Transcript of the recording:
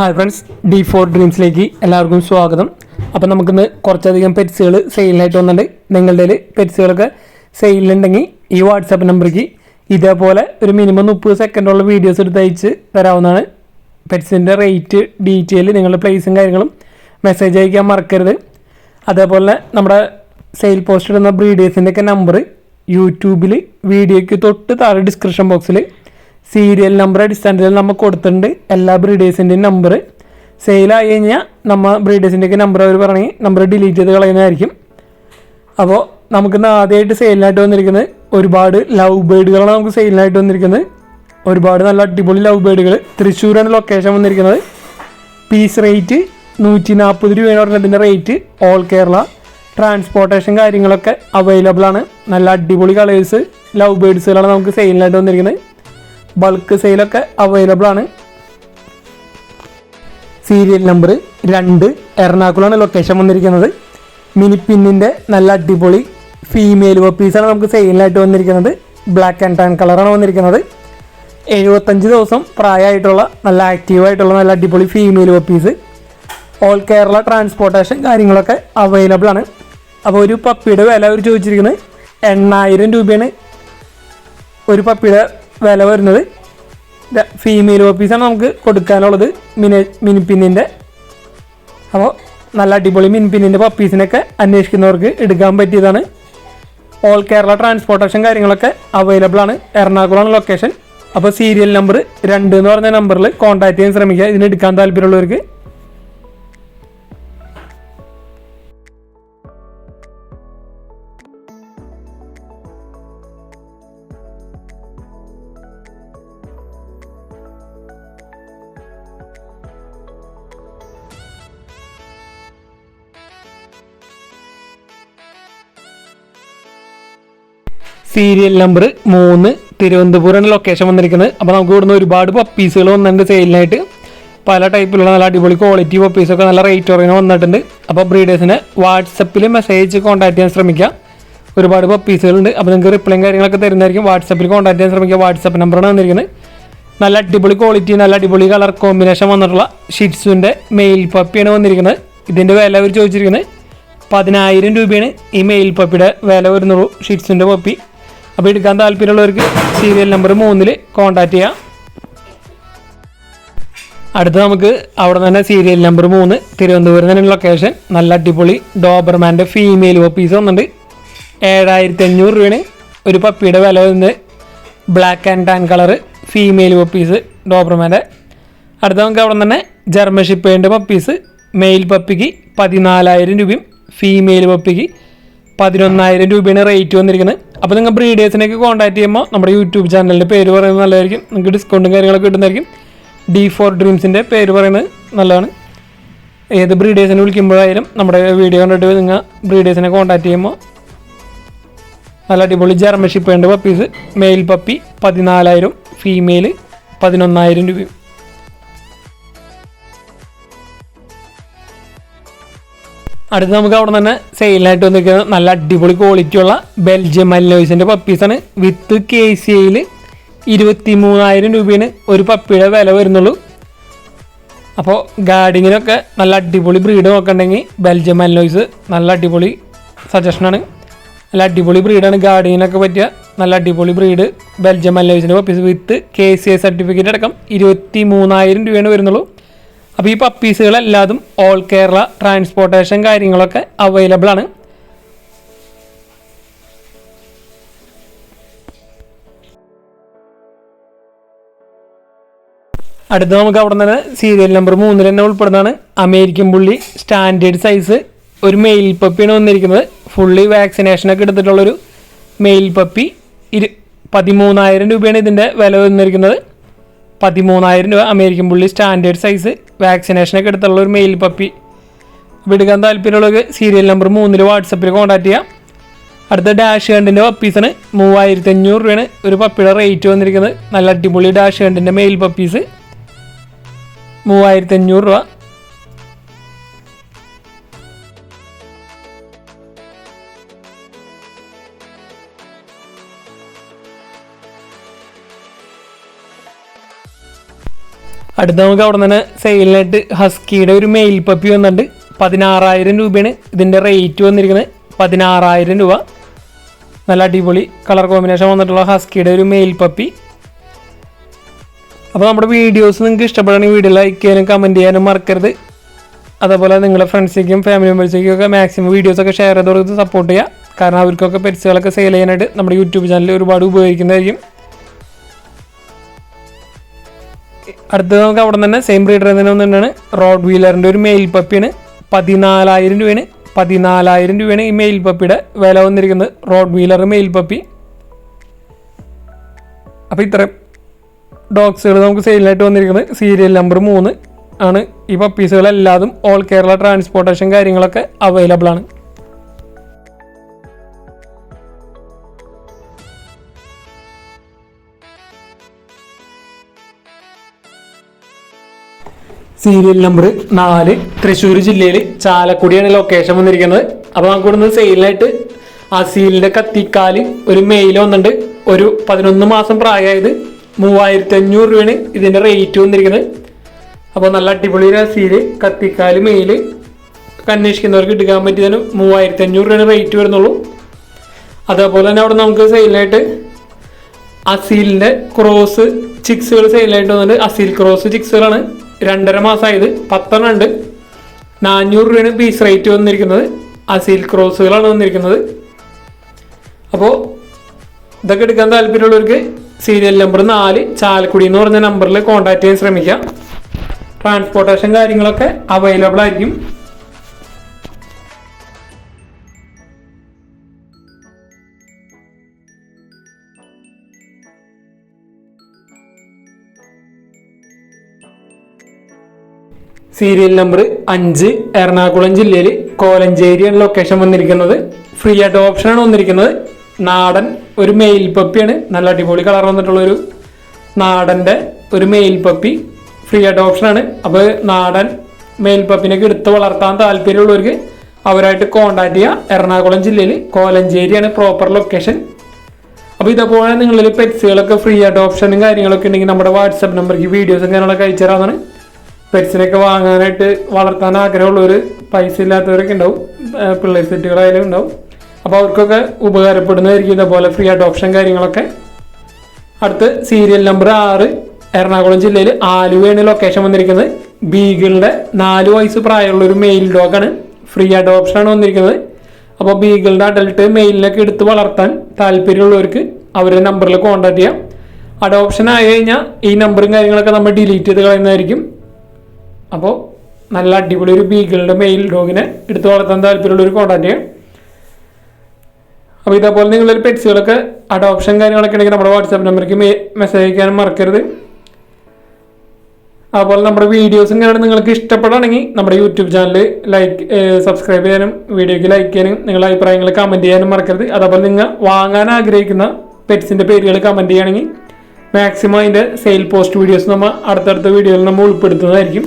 Hi friends D four ഡ്രീംസിലേക്ക് എല്ലാവർക്കും സ്വാഗതം. അപ്പോൾ നമുക്കിന്ന് കുറച്ചധികം പെറ്റ്സുകൾ സെയിലിനായിട്ട് വന്നിട്ടുണ്ട്. നിങ്ങളുടെ പെറ്റ്സുകളൊക്കെ സെയിലുണ്ടെങ്കിൽ ഈ വാട്സാപ്പ് നമ്പറിലേക്ക് ഇതേപോലെ ഒരു മിനിമം മുപ്പത് സെക്കൻഡുള്ള വീഡിയോസ് എടുത്ത് അയച്ച് തരാവുന്നതാണ്. പെറ്റ്സിന്റെ റേറ്റ് ഡീറ്റെയിൽ നിങ്ങളുടെ പ്ലേസും കാര്യങ്ങളും മെസ്സേജ് അയക്കാൻ മറക്കരുത്. അതേപോലെ നമ്മുടെ സെയിൽ പോസ്റ്റ് ഇടുന്ന ബ്രീഡേഴ്സിന്റെയൊക്കെ നമ്പർ യൂട്യൂബിൽ വീഡിയോയ്ക്ക് തൊട്ട് താഴെ ഡിസ്ക്രിപ്ഷൻ ബോക്സിൽ സീരിയൽ നമ്പർ അടിസ്ഥാനത്തിൽ നമ്മൾ കൊടുത്തിട്ടുണ്ട്. എല്ലാ ബ്രീഡേഴ്സിന്റെയും നമ്പർ. സെയിലായി കഴിഞ്ഞാൽ നമ്മൾ ബ്രീഡേഴ്സിന്റെയൊക്കെ നമ്പർ അവർ പറഞ്ഞ് നമ്പർ ഡിലീറ്റ് ചെയ്ത് കളയുന്നതായിരിക്കും. അപ്പോൾ നമുക്കിന്ന് ആദ്യമായിട്ട് സെയിലിനായിട്ട് വന്നിരിക്കുന്നത് ഒരുപാട് ലവ് ബേഡുകളാണ് നമുക്ക് സെയിലിനായിട്ട് വന്നിരിക്കുന്നത്. ഒരുപാട് നല്ല അടിപൊളി ലവ് ബേഡുകൾ തൃശ്ശൂരാണ് ലൊക്കേഷൻ വന്നിരിക്കുന്നത്. പീസ് റേറ്റ് നൂറ്റി നാൽപ്പത് രൂപയാണ് പറഞ്ഞതിന്റെ റേറ്റ് ഓൾ കേരള ട്രാൻസ്പോർട്ടേഷൻ കാര്യങ്ങളൊക്കെ അവൈലബിൾ ആണ്. നല്ല അടിപൊളി കളേഴ്സ് ലവ് ബേഡ്സുകളാണ് നമുക്ക് സെയിലിനായിട്ട് വന്നിരിക്കുന്നത്. ബൾക്ക് സെയിലൊക്കെ അവൈലബിൾ ആണ്. സീരിയൽ നമ്പർ രണ്ട് എറണാകുളമാണ് ലൊക്കേഷൻ വന്നിരിക്കുന്നത്. മിനി പിന്നിന്റെ നല്ല അടിപൊളി ഫീമെയിൽ പീസാണ് നമുക്ക് സെയിലായിട്ട് വന്നിരിക്കുന്നത്. ബ്ലാക്ക് ആൻഡ് ടാൻ കളറാണ് വന്നിരിക്കുന്നത്. എഴുപത്തഞ്ച് ദിവസം പ്രായമായിട്ടുള്ള നല്ല ആക്റ്റീവായിട്ടുള്ള നല്ല അടിപൊളി female puppies all Kerala transportation കാര്യങ്ങളൊക്കെ അവൈലബിൾ ആണ്. അപ്പോൾ ഒരു പപ്പിയുടെ വില അവർ ചോദിച്ചിരിക്കുന്നത് എണ്ണായിരം രൂപയാണ്. ഒരു പപ്പിയുടെ വില വരുന്നത്. ഫീമെയിൽ പപ്പീസാണ് നമുക്ക് കൊടുക്കാനുള്ളത്. മിനി മിനിപ്പിന്നിന്റെ. അപ്പോൾ നല്ല അടിപൊളി മിനിപ്പിന്നിന്റെ പപ്പീസിനൊക്കെ അന്വേഷിക്കുന്നവർക്ക് എടുക്കാൻ പറ്റിയതാണ്. ഓൾ കേരള ട്രാൻസ്പോർട്ടേഷൻ കാര്യങ്ങളൊക്കെ അവൈലബിൾ ആണ്. എറണാകുളമാണ് ലൊക്കേഷൻ അപ്പോൾ സീരിയൽ നമ്പർ രണ്ട് എന്ന് പറഞ്ഞ നമ്പറിൽ കോൺടാക്ട് ചെയ്യാൻ ശ്രമിക്കുക. ഇതിന് എടുക്കാൻ താല്പര്യമുള്ളവർക്ക് സീരിയൽ നമ്പർ മൂന്ന് തിരുവനന്തപുരം ലൊക്കേഷൻ വന്നിരിക്കുന്നത്. അപ്പോൾ നമുക്ക് ഇവിടുന്ന് ഒരുപാട് പപ്പീസുകൾ വന്നിട്ടുണ്ട് സെയിലിനായിട്ട് പല ടൈപ്പിലുള്ള നല്ല അടിപൊളി ക്വാളിറ്റി പപ്പീസൊക്കെ നല്ല റേറ്റ് കുറയുന്ന വന്നിട്ടുണ്ട്. അപ്പോൾ ബ്രീഡേഴ്സിനെ വാട്സപ്പിൽ മെസ്സേജ് കോൺടാക്ട് ചെയ്യാൻ ശ്രമിക്കുക ഒരുപാട് പപ്പീസുകളുണ്ട് അപ്പോൾ നിങ്ങൾക്ക് റിപ്ലൈയും കാര്യങ്ങളൊക്കെ തരുന്നതായിരിക്കും. വാട്സപ്പിൽ കോൺടാക്ട് ചെയ്യാൻ ശ്രമിക്കുക. വാട്സപ്പ് നമ്പറാണ് വന്നിരിക്കുന്നത്. നല്ല അടിപൊളി ക്വാളിറ്റി നല്ല അടിപൊളി കളർ കോമ്പിനേഷൻ വന്നിട്ടുള്ള ഷിറ്റ്സുവിന്റെ മെയിൽ പപ്പിയാണ് വന്നിരിക്കുന്നത്. ഇതിന്റെ വില അവർ ചോദിച്ചിരിക്കുന്നത് പതിനായിരം രൂപയാണ് ഈ മെയിൽ പപ്പിയുടെ വില വരുന്നുള്ളൂ ഷിറ്റ്സിന്റെ പപ്പി അപ്പോൾ എടുക്കാൻ താല്പര്യമുള്ളവർക്ക് സീരിയൽ നമ്പർ മൂന്നിൽ കോൺടാക്റ്റ് ചെയ്യാം. അടുത്ത നമുക്ക് അവിടെ തന്നെ സീരിയൽ നമ്പർ മൂന്ന് തിരുവനന്തപുരം തന്നെ ലൊക്കേഷൻ നല്ല അടിപൊളി ഡോബർമാന്റെ ഫീമെയിൽ ഓപ്പീസ് വന്നിട്ടുണ്ട്. ഏഴായിരത്തി അഞ്ഞൂറ് രൂപയാണ് ഒരു പപ്പിയുടെ വില വരുന്നത്. Black and tan colour female puppies ഡോബർമാന്റെ അടുത്ത നമുക്ക് അവിടെ തന്നെ ജർമ്മൻ ഷിപ്പേന്റെ പപ്പീസ് മെയിൽ പപ്പിക്ക് പതിനാലായിരം രൂപയും ഫീമെയിൽ പപ്പിക്ക് പതിനൊന്നായിരം രൂപയാണ് റേറ്റ് വന്നിരിക്കുന്നത്. അപ്പോൾ നിങ്ങൾ ബ്രീഡേഴ്സിനേക്ക് കോൺടാക്ട് ചെയ്യുമ്പോൾ നമ്മുടെ യൂട്യൂബ് ചാനലിന്റെ പേര് പറയുന്നത് നല്ലതായിരിക്കും. നിങ്ങൾക്ക് ഡിസ്കൗണ്ടും കാര്യങ്ങളൊക്കെ കിട്ടുന്നതായിരിക്കും. ഡി ഫോർ ഡ്രീംസിന്റെ പേര് പറയുന്നത് നല്ലതാണ്. ഏത് ബ്രീഡേഴ്സിനെ വിളിക്കുമ്പോഴായാലും നമ്മുടെ വീഡിയോ കണ്ടിട്ട് നിങ്ങൾ ബ്രീഡേഴ്സിനെ കോൺടാക്ട് ചെയ്യുമ്പോൾ നല്ല അടിപൊളി ജർമ്മൻഷിപ്പ് വേണ്ട പപ്പീസ് മെയിൽ പപ്പി പതിനാലായിരം ഫീമെയിൽ പതിനൊന്നായിരം രൂപയും. അടുത്ത് നമുക്ക് അവിടെ തന്നെ സെയിലായിട്ട് വന്നിരിക്കുന്നത് നല്ല അടിപൊളി ക്വാളിറ്റിയുള്ള ബെൽജിയം മല്ലോയ്സിന്റെ പപ്പീസാണ് വിത്ത് കെ സി ഐയിൽ ഇരുപത്തി മൂവായിരം രൂപയാണ് ഒരു പപ്പിയുടെ വില വരുന്നുള്ളൂ. അപ്പോൾ ഗാർഡിങ്ങിനൊക്കെ നല്ല അടിപൊളി ബ്രീഡ് നോക്കണ്ടെങ്കിൽ ബെൽജിയം മല്ലോയ്സ് നല്ല അടിപൊളി സജഷനാണ് നല്ല അടിപൊളി ബ്രീഡാണ് ഗാർഡിങ്ങിനൊക്കെ പറ്റിയ നല്ല അടിപൊളി ബ്രീഡ് ബെൽജിയം മല്ലോയ്സിന്റെ puppies with K C I certificate അടക്കം ഇരുപത്തി മൂന്നായിരം രൂപയാണ് വരുന്നുള്ളൂ. അപ്പോൾ ഈ പപ്പീസുകളെല്ലാതും ഓൾ കേരള ട്രാൻസ്പോർട്ടേഷൻ കാര്യങ്ങളൊക്കെ അവൈലബിൾ ആണ്. അടുത്ത നമുക്ക് അവിടെ നിന്ന് സീരിയൽ നമ്പർ മൂന്നിൽ തന്നെ ഉൾപ്പെടുന്നതാണ്. അമേരിക്കൻ പുള്ളി സ്റ്റാൻഡേർഡ് സൈസ് ഒരു മെയിൽ പപ്പിയാണ് വന്നിരിക്കുന്നത്. ഫുള്ളി വാക്സിനേഷനൊക്കെ എടുത്തിട്ടുള്ളൊരു മെയിൽ പപ്പി ഇരു പതിമൂന്നായിരം രൂപയാണ് ഇതിന്റെ വില വന്നിരിക്കുന്നത്. പതിമൂന്നായിരം രൂപ അമേരിക്കൻ പുള്ളി സ്റ്റാൻഡേർഡ് സൈസ് വാക്സിനേഷനൊക്കെ എടുത്തുള്ള ഒരു മെയിൽ പപ്പി വിടുക്കാൻ താല്പര്യമുള്ളത് സീരിയൽ നമ്പർ മൂന്നിൽ വാട്സപ്പിൽ കോൺടാക്ട് ചെയ്യാം. അടുത്ത ഡാഷ് ഹണ്ടിന്റെ പപ്പീസാണ് മൂവായിരത്തി അഞ്ഞൂറ് രൂപയാണ് ഒരു പപ്പിയുടെ റേറ്റ് വന്നിരിക്കുന്നത്. നല്ല അടിപൊളി ഡാഷ് ഹണ്ടിന്റെ മെയിൽ പപ്പീസ് മൂവായിരത്തി അഞ്ഞൂറ് രൂപ. അടുത്ത നമുക്ക് അവിടെ തന്നെ സെയിലിനായിട്ട് ഹസ്കിയുടെ ഒരു മെയിൽ പപ്പി വന്നിട്ടുണ്ട്. പതിനാറായിരം രൂപയാണ് ഇതിന്റെ റേറ്റ് വന്നിരിക്കുന്നത്. പതിനാറായിരം രൂപ. നല്ല അടിപൊളി കളർ കോമ്പിനേഷൻ വന്നിട്ടുള്ള ഹസ്കിയുടെ ഒരു മെയിൽ പപ്പി അപ്പോൾ നമ്മുടെ വീഡിയോസ് നിങ്ങൾക്ക് ഇഷ്ടപ്പെടുകയാണെങ്കിൽ വീഡിയോ ലൈക്ക് ചെയ്യാനും കമന്റ് ചെയ്യാനും മറക്കരുത്. അതേപോലെ നിങ്ങളുടെ ഫ്രണ്ട്സിലേക്കും ഫാമിലി മെമ്പേഴ്സിലേക്കും ഒക്കെ മാക്സിമം വീഡിയോസൊക്കെ ഷെയർ ചെയ്ത് കൊടുത്ത് സപ്പോർട്ട് ചെയ്യുക. കാരണം അവർക്കൊക്കെ പെറ്റ്സുകളൊക്കെ സെയിൽ ചെയ്യാനായിട്ട് നമ്മുടെ യൂട്യൂബ് ചാനൽ ഒരുപാട് ഉപയോഗിക്കുന്നതായിരിക്കും. അടുത്തത് നമുക്ക് അവിടെ തന്നെ സെയിം ബ്രീഡർ തന്നെ റോഡ് വീലറിന്റെ ഒരു മെയിൽ പപ്പിയാണ് പതിനാലായിരം രൂപയാണ്. പതിനാലായിരം രൂപയാണ് ഈ മെയിൽ പപ്പിയുടെ വില വന്നിരിക്കുന്നത്. റോഡ് വീലർ മെയിൽ പപ്പി അപ്പോൾ ഇത്രയും ഡോഗ്സുകൾ നമുക്ക് സെയിലായിട്ട് വന്നിരിക്കുന്നത്. സീരിയൽ നമ്പർ മൂന്ന് ആണ്. ഈ പപ്പീസുകളെല്ലാതും ഓൾ കേരള ട്രാൻസ്പോർട്ടേഷൻ കാര്യങ്ങളൊക്കെ അവൈലബിൾ ആണ്. സീരിയൽ നമ്പർ നാല് തൃശ്ശൂർ ജില്ലയിൽ ചാലക്കുടിയാണ് ലൊക്കേഷൻ വന്നിരിക്കുന്നത്. അപ്പോൾ നമുക്ക് ഇവിടുന്ന് സെയിലായിട്ട് സീലിന്റെ കത്തിക്കാൽ ഒരു മെയിൽ വന്നിട്ടുണ്ട്. ഒരു പതിനൊന്ന് മാസം പ്രായമായത് മൂവായിരത്തി അഞ്ഞൂറ് രൂപയാണ് ഇതിന്റെ റേറ്റ് വന്നിരിക്കുന്നത്. അപ്പോൾ നല്ല അടിപൊളി ഒരു സീൽ കത്തിക്കാൽ മെയിൽ അന്വേഷിക്കുന്നവർക്ക് എടുക്കാൻ പറ്റിയതിന് മൂവായിരത്തി അഞ്ഞൂറ് രൂപയാണ് റേറ്റ് വരുന്നുള്ളൂ. അതേപോലെ തന്നെ അവിടെ നമുക്ക് സെയിലായിട്ട് അസീലിന്റെ ക്രോസ് ചിക്സുകൾ സെയിലായിട്ട് വന്നിട്ട് അസീൽ ക്രോസ് ചിക്സുകളാണ് രണ്ടര മാസമായത് പത്തെണ്ണം ഉണ്ട് നാനൂറ് രൂപയാണ് പീസ് റേറ്റ് വന്നിരിക്കുന്നത്. അസീൽ ക്രോസുകളാണ് വന്നിരിക്കുന്നത്. അപ്പോൾ ഇതൊക്കെ എടുക്കാൻ താല്പര്യമുള്ളവർക്ക് സീരിയൽ നമ്പർ നാല് ചാലക്കുടി എന്ന് പറഞ്ഞ നമ്പറിൽ കോൺടാക്ട് ചെയ്യാൻ ശ്രമിക്കാം. ട്രാൻസ്പോർട്ടേഷൻ കാര്യങ്ങളൊക്കെ അവൈലബിൾ ആയിരിക്കും. സീരിയൽ നമ്പർ അഞ്ച് എറണാകുളം ജില്ലയിൽ കോലഞ്ചേരിയാണ് ലൊക്കേഷൻ വന്നിരിക്കുന്നത്. ഫ്രീ ആയിട്ട് ഓപ്ഷനാണ് വന്നിരിക്കുന്നത്. നാടൻ ഒരു മെയിൽ പപ്പിയാണ് നല്ല അടിപൊളി കളർ വന്നിട്ടുള്ള ഒരു നാടന്റെ ഒരു മെയിൽ പപ്പി ഫ്രീ ആയിട്ട് അഡോപ്ഷനാണ് അപ്പോൾ നാടൻ മെയിൽ പപ്പിനൊക്കെ എടുത്ത് വളർത്താൻ താല്പര്യമുള്ളവർക്ക് അവരായിട്ട് കോണ്ടാക്ട് ചെയ്യുക എറണാകുളം ജില്ലയിൽ കോലഞ്ചേരിയാണ് പ്രോപ്പർ ലൊക്കേഷൻ അപ്പോൾ ഇതേപോലെ നിങ്ങളിൽ പെറ്റ്സുകളൊക്കെ ഫ്രീ ആയിട്ട് ഓപ്ഷനും കാര്യങ്ങളൊക്കെ ഉണ്ടെങ്കിൽ നമ്മുടെ വാട്സപ്പ് നമ്പർക്ക് വീഡിയോസും കാര്യങ്ങളൊക്കെ അയച്ചു തരാമെന്നാണ് പെറ്റ്സിനൊക്കെ വാങ്ങാനായിട്ട് വളർത്താൻ ആഗ്രഹമുള്ളവർ പൈസ ഇല്ലാത്തവരൊക്കെ ഉണ്ടാവും. പിള്ളേർ സെറ്റുകളായാലും ഉണ്ടാവും. അപ്പോൾ അവർക്കൊക്കെ ഉപകാരപ്പെടുന്നതായിരിക്കും ഇതേപോലെ ഫ്രീ അഡോപ്ഷൻ കാര്യങ്ങളൊക്കെ. അടുത്ത് സീരിയൽ നമ്പർ ആറ് എറണാകുളം ജില്ലയിൽ ആലുവയാണ് ലൊക്കേഷൻ വന്നിരിക്കുന്നത്. ബീഗിളിന്റെ നാല് വയസ്സ് പ്രായമുള്ള ഒരു മെയിൽ ഡോഗാണ് ഫ്രീ അഡോപ്ഷനാണ് വന്നിരിക്കുന്നത്. അപ്പോൾ ബീഗിളിന്റെ അഡൽട്ട് മെയിലിനൊക്കെ എടുത്ത് വളർത്താൻ താല്പര്യമുള്ളവർക്ക് അവരുടെ നമ്പറിൽ കോൺടാക്ട് ചെയ്യാം. അഡോപ്ഷൻ ആയി കഴിഞ്ഞാൽ ഈ നമ്പറും കാര്യങ്ങളൊക്കെ നമ്മൾ ഡിലീറ്റ് ചെയ്ത് കളയുന്നതായിരിക്കും. അപ്പോൾ നല്ല അടിപൊളി ഒരു ബീഗിളുടെ മെയിൽ ഡോഗിനെ എടുത്ത് വളർത്താൻ താല്പര്യമുള്ള ഒരു ചെയ്യാം അപ്പോൾ ഇതേപോലെ നിങ്ങളൊരു പെറ്റ്സുകളൊക്കെ അഡോപ്ഷൻ കാര്യങ്ങളൊക്കെ ഉണ്ടെങ്കിൽ നമ്മുടെ വാട്സാപ്പ് നമ്പറിലേക്ക് മെസ്സേജ് അയക്കാനും മറക്കരുത്. അതുപോലെ നമ്മുടെ വീഡിയോസും കാരണം നിങ്ങൾക്ക് ഇഷ്ടപ്പെടുകയാണെങ്കിൽ നമ്മുടെ യൂട്യൂബ് ചാനൽ ലൈക്ക് സബ്സ്ക്രൈബ് ചെയ്യാനും വീഡിയോയ്ക്ക് ലൈക്ക് ചെയ്യാനും നിങ്ങളുടെ അഭിപ്രായങ്ങൾ കമന്റ് ചെയ്യാനും മറക്കരുത്. അതേപോലെ നിങ്ങൾ വാങ്ങാൻ ആഗ്രഹിക്കുന്ന പെറ്റ്സിന്റെ പേരുകൾ കമന്റ് ചെയ്യുകയാണെങ്കിൽ മാക്സിമം അതിന്റെ സെയിൽ പോസ്റ്റ് വീഡിയോസ് നമ്മൾ അടുത്തടുത്ത വീഡിയോയിൽ നമ്മൾ ഉൾപ്പെടുത്തുന്നതായിരിക്കും.